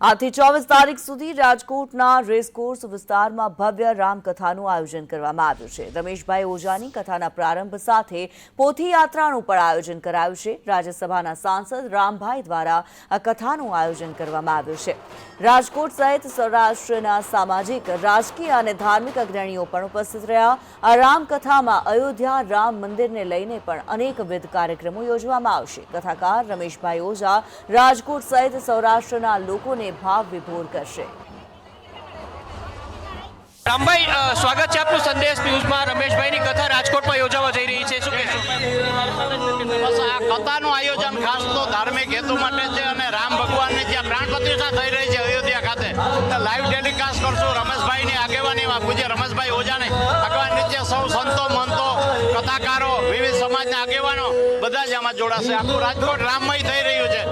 આથી ચોવીસ તારીખ સુધી રાજકોટના રેસકોર્સ વિસ્તારમાં ભવ્ય રામકથાનું આયોજન કરવામાં આવ્યું છે. રમેશભાઈ ઓઝાની કથાના પ્રારંભ સાથે પોથી પણ આયોજન કરાયું છે. રાજ્યસભાના સાંસદ રામભાઈ દ્વારા આ કથાનું આયોજન કરવામાં આવ્યું છે. રાજકોટ સહિત સૌરાષ્ટ્રના સામાજિક, રાજકીય અને ધાર્મિક અગ્રણીઓ પણ ઉપસ્થિત રહ્યા. આ રામકથામાં અયોધ્યા રામ મંદિરને લઈને પણ અનેકવિધ કાર્યક્રમો યોજવામાં આવશે. કથાકાર રમેશભાઈ ઓઝા રાજકોટ સહિત સૌરાષ્ટ્રના લોકોને ભાવ વિભોર કરશે. રામભાઈ સ્વાગત છે આપનું સંદેશ ન્યૂઝમાં. રમેશભાઈની કથા રાજકોટમાં યોજાવા જઈ રહી છે. શું બસ આ કથાનું આયોજન ખાસ તો ધાર્મિક હેતુ માટે છે અને રામ ભગવાનની જ્યાં પ્રાણ પ્રતિષ્ઠા થઈ રહી છે અયોધ્યા ખાતે લાઈવ ટેલિકાસ્ટ કરશું રમેશભાઈની આગેવાનીમાં. પૂજ્ય રમેશભાઈ ઓજાને આગેવાન નીચે સૌ સંતો મંતો કથાકારો વિવિધ સમાજના આગેવાનો બધા જ આમાં જોડાશે. આખું રાજકોટ રામમય થઈ રહ્યું છે.